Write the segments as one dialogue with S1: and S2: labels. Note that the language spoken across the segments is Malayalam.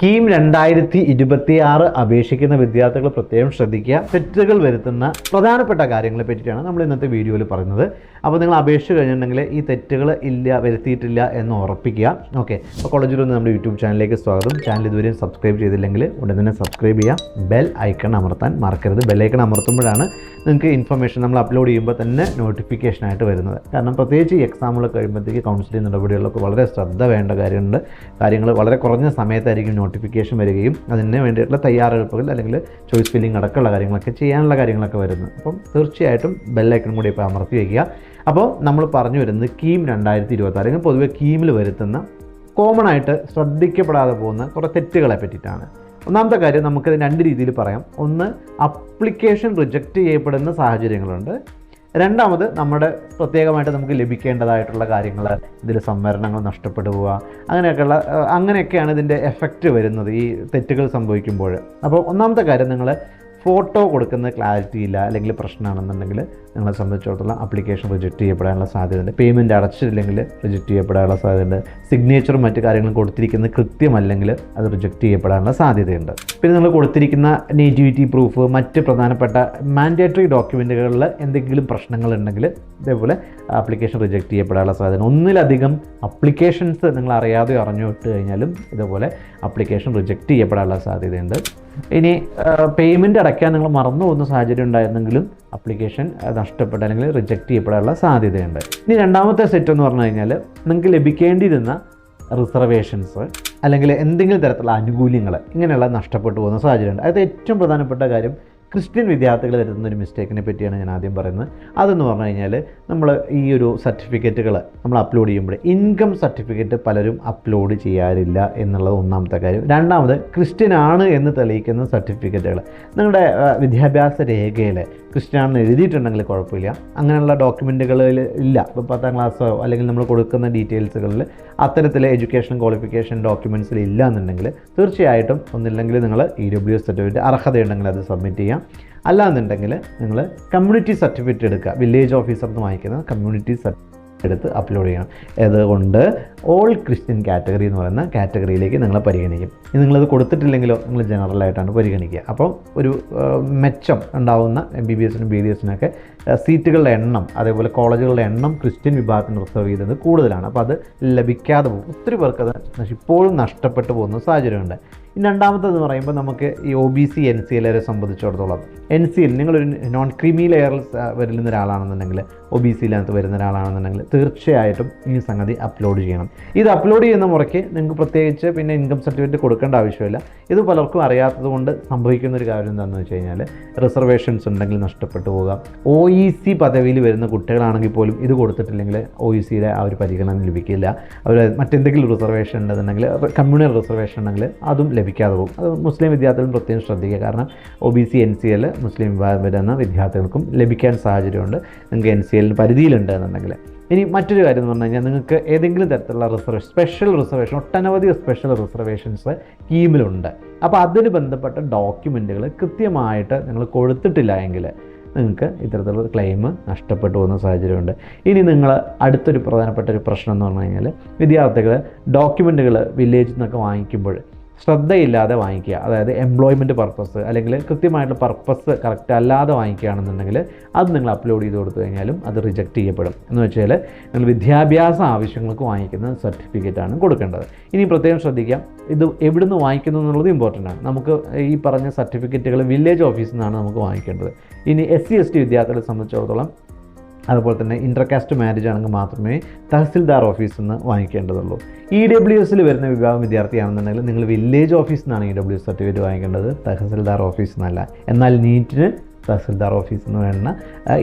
S1: കീം രണ്ടായിരത്തി ഇരുപത്തി ആറ് അപേക്ഷിക്കുന്ന വിദ്യാർത്ഥികൾ പ്രത്യേകം ശ്രദ്ധിക്കുക. തെറ്റുകൾ വരുത്തുന്ന പ്രധാനപ്പെട്ട കാര്യങ്ങളെ പറ്റിയിട്ടാണ് നമ്മൾ ഇന്നത്തെ വീഡിയോയിൽ പറയുന്നത്. അപ്പോൾ നിങ്ങൾ അപേക്ഷിച്ച് കഴിഞ്ഞിട്ടുണ്ടെങ്കിൽ ഈ തെറ്റുകൾ ഇല്ല വരുത്തിയിട്ടില്ല എന്ന് ഉറപ്പിക്കുക. ഓക്കെ. അപ്പോൾ കോളേജിൽ വന്ന് നമ്മുടെ യൂട്യൂബ് ചാനലിലേക്ക് സ്വാഗതം. ചാനൽ ഇതുവരെയും സബ്സ്ക്രൈബ് ചെയ്തില്ലെങ്കിൽ ഉടൻ തന്നെ സബ്സ്ക്രൈബ് ചെയ്യുക. ബെൽ ഐക്കൺ അമർത്താൻ മറക്കരുത്. ബെൽ ഐക്കൺ അമർത്തുമ്പോഴാണ് നിങ്ങൾക്ക് ഇൻഫർമേഷൻ നമ്മൾ അപ്ലോഡ് ചെയ്യുമ്പോൾ തന്നെ നോട്ടിഫിക്കേഷൻ ആയിട്ട് വരുന്നത്. കാരണം പ്രത്യേകിച്ച് ഈ എക്സാമുകൾ കഴിയുമ്പോഴത്തേക്ക് കൗൺസിലിംഗ് നടപടികളിലൊക്കെ വളരെ ശ്രദ്ധ വേണ്ട കാര്യമുണ്ട് കാര്യങ്ങൾ വളരെ കുറഞ്ഞ സമയത്തായിരിക്കും നോട്ടിഫിക്കേഷൻ വരികയും അതിന് വേണ്ടിയിട്ടുള്ള തയ്യാറെടുപ്പുകൾ അല്ലെങ്കിൽ ചോയ്സ് ഫില്ലിംഗ് അടക്കമുള്ള കാര്യങ്ങളൊക്കെ ചെയ്യാനുള്ള കാര്യങ്ങളൊക്കെ വരുന്നു. അപ്പം തീർച്ചയായിട്ടും ബെല്ലൈക്കൺ കൂടി ഇപ്പോൾ അമർത്തി വയ്ക്കുക അപ്പോൾ നമ്മൾ പറഞ്ഞു വരുന്നത് കീം രണ്ടായിരത്തി ഇരുപത്തി അല്ലെങ്കിൽ പൊതുവെ കീമിൽ വരുത്തുന്ന കോമൺ ആയിട്ട് ശ്രദ്ധിക്കപ്പെടാതെ പോകുന്ന കുറേ തെറ്റുകളെ പറ്റിയിട്ടാണ്. ഒന്നാമത്തെ കാര്യം നമുക്കത് രണ്ട് രീതിയിൽ പറയാം. ഒന്ന് അപ്ലിക്കേഷൻ റിജക്റ്റ് ചെയ്യപ്പെടുന്ന സാഹചര്യങ്ങളുണ്ട്. രണ്ടാമത് നമ്മുടെ പ്രത്യേകമായിട്ട് നമുക്ക് ലഭിക്കേണ്ടതായിട്ടുള്ള കാര്യങ്ങൾ ഇതിൽ സംവരണങ്ങൾ നഷ്ടപ്പെടുക അങ്ങനെയൊക്കെയുള്ള അങ്ങനെയൊക്കെയാണ് ഇതിന്റെ എഫക്റ്റ് വരുന്നത് ഈ തെറ്റുകൾ സംഭവിക്കുമ്പോൾ അപ്പോൾ ഒന്നാമത്തെ കാര്യം നിങ്ങൾ ഫോട്ടോ കൊടുക്കുന്ന ക്ലാരിറ്റി ഇല്ല അല്ലെങ്കിൽ പ്രശ്നമാണെന്നുണ്ടെങ്കിൽ നിങ്ങളെ സംബന്ധിച്ചിടത്തോളം അപ്ലിക്കേഷൻ റിജക്റ്റ് ചെയ്യപ്പെടാനുള്ള സാധ്യതയുണ്ട്. പേയ്മെന്റ് അടച്ചിട്ടില്ലെങ്കിൽ റിജക്റ്റ് ചെയ്യപ്പെടാനുള്ള സാധ്യതയുണ്ട്. സിഗ്നേച്ചറും മറ്റു കാര്യങ്ങളും കൊടുത്തിരിക്കുന്നത് കൃത്യമല്ലെങ്കിൽ അത് റിജക്റ്റ് ചെയ്യപ്പെടാനുള്ള സാധ്യതയുണ്ട്. പിന്നെ നിങ്ങൾ കൊടുത്തിരിക്കുന്ന നേറ്റിവിറ്റി പ്രൂഫ് മറ്റ് പ്രധാനപ്പെട്ട മാൻഡേറ്ററി ഡോക്യുമെന്റുകളിൽ എന്തെങ്കിലും പ്രശ്നങ്ങളുണ്ടെങ്കിൽ ഇതേപോലെ ആപ്ലിക്കേഷൻ റിജക്റ്റ് ചെയ്യപ്പെടാനുള്ള സാധ്യത ഒന്നിലധികം അപ്ലിക്കേഷൻസ് നിങ്ങൾ അറിയാതെ അറിഞ്ഞു വിട്ട് കഴിഞ്ഞാലും ഇതേപോലെ അപ്ലിക്കേഷൻ റിജക്റ്റ് ചെയ്യപ്പെടാനുള്ള സാധ്യതയുണ്ട്. ഇനി പേയ്മെന്റ് അടയ്ക്കാൻ നിങ്ങൾ മറന്നു പോകുന്ന സാഹചര്യം ഉണ്ടായിരുന്നെങ്കിലും അപ്ലിക്കേഷൻ നഷ്ടപ്പെട്ട അല്ലെങ്കിൽ റിജക്റ്റ് ചെയ്യപ്പെടാനുള്ള സാധ്യതയുണ്ട്. ഇനി രണ്ടാമത്തെ സെറ്റ് എന്ന് പറഞ്ഞു കഴിഞ്ഞാൽ നിങ്ങൾക്ക് ലഭിക്കേണ്ടിയിരുന്ന റിസർവേഷൻസ് അല്ലെങ്കിൽ എന്തെങ്കിലും തരത്തിലുള്ള ആനുകൂല്യങ്ങൾ ഇങ്ങനെയുള്ള നഷ്ടപ്പെട്ടു പോകുന്ന സാഹചര്യമുണ്ട്. അതായത് ഏറ്റവും പ്രധാനപ്പെട്ട കാര്യം ക്രിസ്ത്യൻ വിദ്യാർത്ഥികൾ വരുത്തുന്ന ഒരു മിസ്റ്റേക്കിനെ പറ്റിയാണ് ഞാൻ ആദ്യം പറയുന്നത്. അതെന്ന് പറഞ്ഞു കഴിഞ്ഞാൽ നമ്മൾ ഈ ഒരു സർട്ടിഫിക്കറ്റുകൾ നമ്മൾ അപ്ലോഡ് ചെയ്യുമ്പോൾ ഇൻകം സർട്ടിഫിക്കറ്റ് പലരും അപ്ലോഡ് ചെയ്യാറില്ല എന്നുള്ളത് ഒന്നാമത്തെ കാര്യം. രണ്ടാമത് ക്രിസ്ത്യൻ ആണ് എന്ന് തെളിയിക്കുന്ന സർട്ടിഫിക്കറ്റുകൾ നിങ്ങളുടെ വിദ്യാഭ്യാസ രേഖയിൽ ക്രിസ്ത്യൻ ആണെന്ന് എഴുതിയിട്ടുണ്ടെങ്കിൽ കുഴപ്പമില്ല. അങ്ങനെയുള്ള ഡോക്യുമെന്റുകളിൽ ഇല്ല. ഇപ്പോൾ പത്താം ക്ലാസ്സോ അല്ലെങ്കിൽ നമ്മൾ കൊടുക്കുന്ന ഡീറ്റെയിൽസുകളിൽ അത്തരത്തിലെ എഡ്യൂക്കേഷൻ ക്വാളിഫിക്കേഷൻ ഡോക്യുമെന്റ്സിൽ ഇല്ല എന്നുണ്ടെങ്കിൽ തീർച്ചയായിട്ടും ഒന്നില്ലെങ്കിൽ നിങ്ങൾ ഇ ഡബ്ല്യു എസ് സർട്ടിഫിക്കറ്റ് അർഹതയുണ്ടെങ്കിൽ അത് സബ്മിറ്റ് ചെയ്യാം. അല്ലാന്നുണ്ടെങ്കിൽ നിങ്ങൾ കമ്മ്യൂണിറ്റി സർട്ടിഫിക്കറ്റ് എടുക്കുക. വില്ലേജ് ഓഫീസർ എന്ന് വാങ്ങിക്കുന്ന കമ്മ്യൂണിറ്റി സർട്ടിഫിക്കറ്റ് എടുത്ത് അപ്ലോഡ് ചെയ്യണം. അതുകൊണ്ട് ഓൾ ക്രിസ്ത്യൻ കാറ്റഗറി എന്ന് പറയുന്ന കാറ്റഗറിയിലേക്ക് നിങ്ങളെ പരിഗണിക്കും. നിങ്ങളത് കൊടുത്തിട്ടില്ലെങ്കിലോ നിങ്ങൾ ജനറലായിട്ടാണ് പരിഗണിക്കുക. അപ്പം ഒരു മെച്ചം ഉണ്ടാവുന്ന എം ബി ബി എസിനും ബി ഡി എസിനൊക്കെ സീറ്റുകളുടെ എണ്ണം അതേപോലെ കോളേജുകളുടെ എണ്ണം ക്രിസ്ത്യൻ വിഭാഗത്തിന് റിസർവ് ചെയ്തത് കൂടുതലാണ്. അപ്പോൾ അത് ലഭിക്കാതെ പോകും. ഒത്തിരി പേർക്ക് അത് ഇപ്പോഴും നഷ്ടപ്പെട്ടു പോകുന്ന സാഹചര്യമുണ്ട്. ഇനി രണ്ടാമത്തെന്ന് പറയുമ്പോൾ നമുക്ക് ഈ O B C N C എല്ലിനെ സംബന്ധിച്ചിടത്തോളം. എൻ സി എൽ നിങ്ങളൊരു നോൺ ക്രീമി ലെയറിൽ വരുന്ന ഒരാളാണെന്നുണ്ടെങ്കിൽ ഒ ബി സിയിലകത്ത് വരുന്ന ഒരാളാണെന്നുണ്ടെങ്കിൽ തീർച്ചയായിട്ടും ഈ സംഗതി അപ്ലോഡ് ചെയ്യണം. ഇത് അപ്ലോഡ് ചെയ്യുന്ന മുറയ്ക്ക് നിങ്ങൾക്ക് പ്രത്യേകിച്ച് പിന്നെ ഇൻകം സർട്ടിഫിക്കറ്റ് കൊടുക്കേണ്ട ആവശ്യമില്ല. ഇത് പലർക്കും അറിയാത്തത് കൊണ്ട് സംഭവിക്കുന്ന ഒരു കാര്യം എന്താണെന്ന് വെച്ച് കഴിഞ്ഞാൽ റിസർവേഷൻസ് ഉണ്ടെങ്കിൽ നഷ്ടപ്പെട്ടു പോകാം. ഒ ഇ സി പദവിയിൽ വരുന്ന കുട്ടികളാണെങ്കിൽ പോലും ഇത് കൊടുത്തിട്ടില്ലെങ്കിൽ ഒ ഇ സിയുടെ ആ ഒരു പരിഗണന ലഭിക്കില്ല. അവർ മറ്റെന്തെങ്കിലും റിസർവേഷൻ ഉണ്ടെന്നുണ്ടെങ്കിൽ കമ്മ്യൂണൽ റിസർവേഷൻ ഉണ്ടെങ്കിൽ അതും ലഭിക്കാതെ പോകും. അത് മുസ്ലിം വിദ്യാർത്ഥികളും പ്രത്യേകം ശ്രദ്ധിക്കുക. കാരണം O B C N C L മുസ്ലിം വിഭാഗം വരുന്ന വിദ്യാർത്ഥികൾക്കും ലഭിക്കാൻ സാഹചര്യമുണ്ട്. നിങ്ങൾക്ക് എൻ സി എല്ലിന് പരിധിയിലുണ്ട് എന്നുണ്ടെങ്കിൽ. ഇനി മറ്റൊരു കാര്യം എന്ന് പറഞ്ഞു കഴിഞ്ഞാൽ നിങ്ങൾക്ക് ഏതെങ്കിലും തരത്തിലുള്ള റിസർവേഷൻ സ്പെഷ്യൽ റിസർവേഷൻ ഒട്ടനവധി സ്പെഷ്യൽ റിസർവേഷൻസ് സ്കീമിലുണ്ട് അപ്പോൾ അതിന് ബന്ധപ്പെട്ട ഡോക്യുമെന്റുകൾ കൃത്യമായിട്ട് നിങ്ങൾ കൊടുത്തിട്ടില്ല എങ്കിൽ നിങ്ങൾക്ക് ഇത്തരത്തിലുള്ള ക്ലെയിം നഷ്ടപ്പെട്ടു പോകുന്ന സാഹചര്യമുണ്ട്. ഇനി നിങ്ങൾ അടുത്തൊരു പ്രധാനപ്പെട്ട ഒരു പ്രശ്നം എന്ന് പറഞ്ഞു കഴിഞ്ഞാൽ വിദ്യാർത്ഥികൾ ഡോക്യുമെന്റുകൾ വില്ലേജിൽ നിന്നൊക്കെ വാങ്ങിക്കുമ്പോൾ ശ്രദ്ധയില്ലാതെ വാങ്ങിക്കുക. അതായത് എംപ്ലോയ്മെന്റ് പർപ്പസ് അല്ലെങ്കിൽ കൃത്യമായിട്ടുള്ള പർപ്പസ് കറക്റ്റ് അല്ലാതെ വാങ്ങിക്കുകയാണെന്നുണ്ടെങ്കിൽ അത് നിങ്ങൾ അപ്ലോഡ് ചെയ്ത് കൊടുത്തു കഴിഞ്ഞാലും അത് റിജക്റ്റ് ചെയ്യപ്പെടും. എന്ന് വെച്ചാൽ നിങ്ങൾ വിദ്യാഭ്യാസ ആവശ്യങ്ങൾക്ക് വാങ്ങിക്കുന്ന സർട്ടിഫിക്കറ്റാണ് കൊടുക്കേണ്ടത്. ഇനി പ്രത്യേകം ശ്രദ്ധിക്കാം ഇത് എവിടുന്ന് വാങ്ങിക്കുന്നു എന്നുള്ളത് ഇമ്പോർട്ടന്റ് ആണ്. നമുക്ക് ഈ പറഞ്ഞ സർട്ടിഫിക്കറ്റുകൾ വില്ലേജ് ഓഫീസിൽ നിന്നാണ് നമുക്ക് വാങ്ങിക്കേണ്ടത്. ഇനി എസ് സി എസ് ടി വിദ്യാർത്ഥികളെ സംബന്ധിച്ചിടത്തോളം അതുപോലെ തന്നെ ഇന്റർകാസ്റ്റ് മാരേജ് ആണെങ്കിൽ മാത്രമേ തഹസിൽദാർ ഓഫീസിൽ നിന്ന് വാങ്ങിക്കേണ്ടതുള്ളൂ. ഇ ഡബ്ല്യു എസിൽ വരുന്ന വിഭാഗം വിദ്യാർത്ഥിയാണെന്നുണ്ടെങ്കിൽ നിങ്ങൾ വില്ലേജ് ഓഫീസിൽ നിന്നാണ് ഇ ഡബ്ല്യു സർട്ടിഫിക്കറ്റ് വാങ്ങിക്കേണ്ടത്. തഹസിൽദാർ ഓഫീസിൽ നിന്നല്ല എന്നാൽ നീറ്റിന് തഹസിൽദാർ ഓഫീസിൽ നിന്ന് വേണ്ട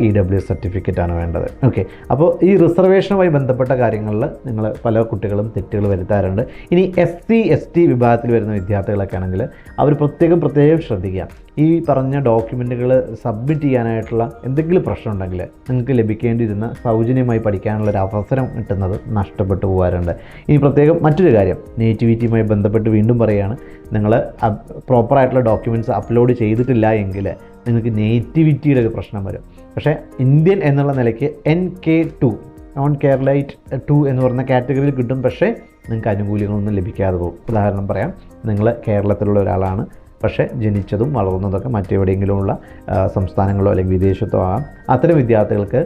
S1: ഇ ഡബ്ല്യു എസ് സർട്ടിഫിക്കറ്റാണ് വേണ്ടത്. ഓക്കെ അപ്പോൾ ഈ റിസർവേഷനുമായി ബന്ധപ്പെട്ട കാര്യങ്ങളിൽ നിങ്ങൾ പല കുട്ടികളും തെറ്റുകൾ വരുത്താറുണ്ട്. ഇനി എസ് സി എസ് ടി വിഭാഗത്തിൽ വരുന്ന വിദ്യാർത്ഥികളൊക്കെ ആണെങ്കിൽ അവർ പ്രത്യേകം പ്രത്യേകം ശ്രദ്ധിക്കുക. ഈ പറഞ്ഞ ഡോക്യുമെന്റുകൾ സബ്മിറ്റ് ചെയ്യാനായിട്ടുള്ള എന്തെങ്കിലും പ്രശ്നം ഉണ്ടെങ്കിൽ നിങ്ങൾക്ക് ലഭിക്കേണ്ടിയിരുന്ന സൗജന്യമായി പഠിക്കാനുള്ള ഒരു അവസരം കിട്ടുന്നത് നഷ്ടപ്പെട്ടു പോകാറുണ്ട്. ഇനി പ്രത്യേകം മറ്റൊരു കാര്യം നേറ്റിവിറ്റിയുമായി ബന്ധപ്പെട്ട് വീണ്ടും പറയുകയാണ് നിങ്ങൾ പ്രോപ്പറായിട്ടുള്ള ഡോക്യുമെന്റ്സ് അപ്ലോഡ് ചെയ്തിട്ടില്ല എങ്കിൽ നിങ്ങൾക്ക് നേറ്റിവിറ്റിയുടെ ഒരു പ്രശ്നം വരും. പക്ഷേ ഇന്ത്യൻ എന്നുള്ള നിലയ്ക്ക് N K two non Keralite two എന്ന് പറയുന്ന കാറ്റഗറിയിൽ കിട്ടും. പക്ഷേ നിങ്ങൾക്ക് ആനുകൂല്യങ്ങളൊന്നും ലഭിക്കാതെ പോകും. ഉദാഹരണം പറയാം നിങ്ങൾ കേരളത്തിലുള്ള ഒരാളാണ്. പക്ഷേ ജനിച്ചതും വളർന്നതൊക്കെ മറ്റെവിടെയെങ്കിലുമുള്ള സംസ്ഥാനങ്ങളോ അല്ലെങ്കിൽ വിദേശത്തോ ആകാം. അത്തരം വിദ്യാർത്ഥികൾക്ക്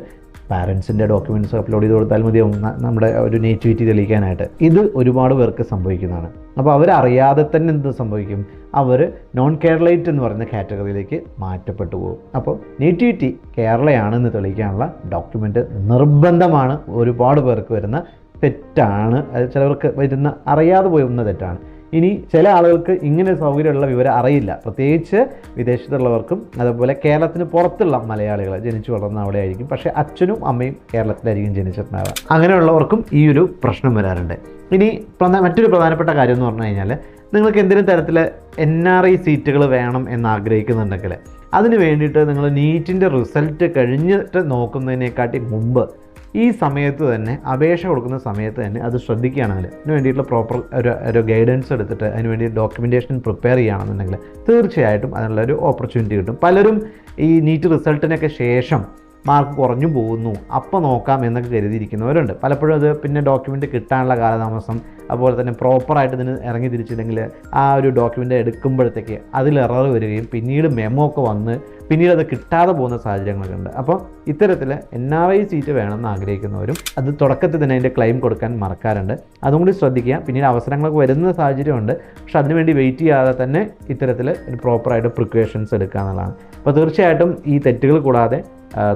S1: പാരൻസിന്റെ ഡോക്യുമെന്റ്സ് അപ്ലോഡ് ചെയ്ത് കൊടുത്താൽ മതിയാവും നമ്മുടെ ഒരു നേറ്റിവിറ്റി തെളിയിക്കാനായിട്ട്. ഇത് ഒരുപാട് പേർക്ക് സംഭവിക്കുന്നതാണ്. അപ്പോൾ അവരറിയാതെ തന്നെ എന്ത് സംഭവിക്കും? അവർ നോൺ കേരളൈറ്റ് എന്ന് പറയുന്ന കാറ്റഗറിയിലേക്ക് മാറ്റപ്പെട്ടു പോകും. അപ്പോൾ നേറ്റിവിറ്റി കേരളയാണെന്ന് തെളിയിക്കാനുള്ള ഡോക്യുമെന്റ് നിർബന്ധമാണ്. ഒരുപാട് പേർക്ക് വരുന്ന തെറ്റാണ്. ചിലവർക്ക് വരുന്ന അറിയാതെ പോകുന്ന തെറ്റാണ്. ഇനി ചില ആളുകൾക്ക് ഇങ്ങനെ സൗകര്യമുള്ള വിവരം അറിയില്ല. പ്രത്യേകിച്ച് വിദേശത്തുള്ളവർക്കും അതുപോലെ കേരളത്തിന് പുറത്തുള്ള മലയാളികൾ ജനിച്ചു വളർന്ന അവിടെ ആയിരിക്കും. പക്ഷേ അച്ഛനും അമ്മയും കേരളത്തിലായിരിക്കും ജനിച്ചിട്ടുണ്ടാവുക. അങ്ങനെയുള്ളവർക്കും ഈ ഒരു പ്രശ്നം വരാറുണ്ട്. ഇനി മറ്റൊരു പ്രധാനപ്പെട്ട കാര്യം എന്ന് പറഞ്ഞു കഴിഞ്ഞാൽ നിങ്ങൾക്ക് എന്തെങ്കിലും തരത്തിൽ എൻ ആർ ഐ സീറ്റുകൾ വേണം എന്ന് ആഗ്രഹിക്കുന്നുണ്ടെങ്കിൽ അതിന് വേണ്ടിയിട്ട് നിങ്ങൾ നീറ്റിന്റെ റിസൾട്ട് കഴിഞ്ഞിട്ട് നോക്കുന്നതിനെക്കാട്ടി മുമ്പ് ഈ സമയത്ത് തന്നെ അപേക്ഷ കൊടുക്കുന്ന സമയത്ത് തന്നെ അത് ശ്രദ്ധിക്കുകയാണെങ്കിൽ അതിന് വേണ്ടിയിട്ടുള്ള പ്രോപ്പർ ഒരു ഒരു ഗൈഡൻസ് എടുത്തിട്ട് അതിന് വേണ്ടി ഡോക്യുമെന്റേഷൻ പ്രിപ്പയർ ചെയ്യുകയാണെന്നുണ്ടെങ്കിൽ തീർച്ചയായിട്ടും അതിനുള്ള ഒരു ഓപ്പർച്യൂണിറ്റി കിട്ടും. പലരും ഈ നീറ്റ് റിസൾട്ടിനൊക്കെ ശേഷം മാർക്ക് കുറഞ്ഞു പോകുന്നു. അപ്പോൾ നോക്കാം എന്നൊക്കെ കരുതിയിരിക്കുന്നവരുണ്ട്. പലപ്പോഴും അത് പിന്നെ ഡോക്യുമെന്റ് കിട്ടാനുള്ള കാലതാമസം അതുപോലെ തന്നെ പ്രോപ്പറായിട്ട് ഇതിന് ഇറങ്ങി തിരിച്ചില്ലെങ്കിൽ ആ ഒരു ഡോക്യുമെന്റ് എടുക്കുമ്പോഴത്തേക്ക് അതിൽ എറർ വരികയും പിന്നീട് മെമ്മോ ഒക്കെ വന്ന് പിന്നീട് അത് കിട്ടാതെ പോകുന്ന സാഹചര്യങ്ങളൊക്കെ ഉണ്ട്. അപ്പോൾ ഇത്തരത്തിൽ എൻ ആർ ഐ സീറ്റ് വേണമെന്ന് ആഗ്രഹിക്കുന്നവരും അത് തുടക്കത്തിൽ തന്നെ അതിന്റെ ക്ലെയിം കൊടുക്കാൻ മറക്കാറുണ്ട്. അതും കൂടി ശ്രദ്ധിക്കുക. പിന്നീട് അവസരങ്ങളൊക്കെ വരുന്ന സാഹചര്യമുണ്ട്. പക്ഷെ അതിനുവേണ്ടി വെയിറ്റ് ചെയ്യാതെ തന്നെ ഇത്തരത്തിൽ ഒരു പ്രോപ്പറായിട്ട് പ്രിക്വേഷൻസ് എടുക്കുക എന്നുള്ളതാണ്. അപ്പോൾ തീർച്ചയായിട്ടും ഈ തെറ്റുകൾ കൂടാതെ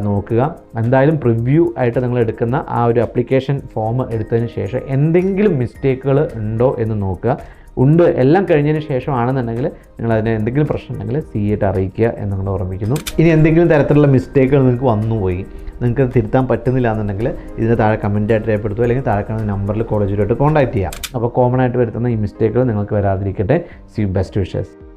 S1: നോക്കുക. എന്തായാലും പ്രിവ്യൂ ആയിട്ട് നിങ്ങൾ എടുക്കുന്ന ആ ഒരു അപ്ലിക്കേഷൻ ഫോം എടുത്തതിന് ശേഷം എന്തെങ്കിലും മിസ്റ്റേക്കുകൾ ഉണ്ടോ എന്ന് നോക്കുക. ഉണ്ട് എല്ലാം കഴിഞ്ഞതിന് ശേഷമാണെന്നുണ്ടെങ്കിൽ നിങ്ങൾ അതിന് എന്തെങ്കിലും പ്രശ്നം ഉണ്ടെങ്കിൽ സി ആയിട്ട് അറിയിക്കുക എന്ന് നിങ്ങൾ ഓർമ്മിക്കുന്നു. ഇനി എന്തെങ്കിലും തരത്തിലുള്ള മിസ്റ്റേക്കുകൾ നിങ്ങൾക്ക് വന്നുപോയി നിങ്ങൾക്ക് തിരുത്താൻ പറ്റുന്നില്ല എന്നുണ്ടെങ്കിൽ ഇതിന് താഴെ കമന്റ് ആയിട്ട് രേഖപ്പെടുത്തുക അല്ലെങ്കിൽ താഴെ കാണുന്ന നമ്പറിൽ കോളേജിലോട്ട് കോൺടാക്ട് ചെയ്യാം അപ്പോൾ കോമൺ ആയിട്ട് വരുത്തുന്ന ഈ മിസ്റ്റേക്കുകൾ നിങ്ങൾക്ക് വരാതിരിക്കട്ടെ. C best wishes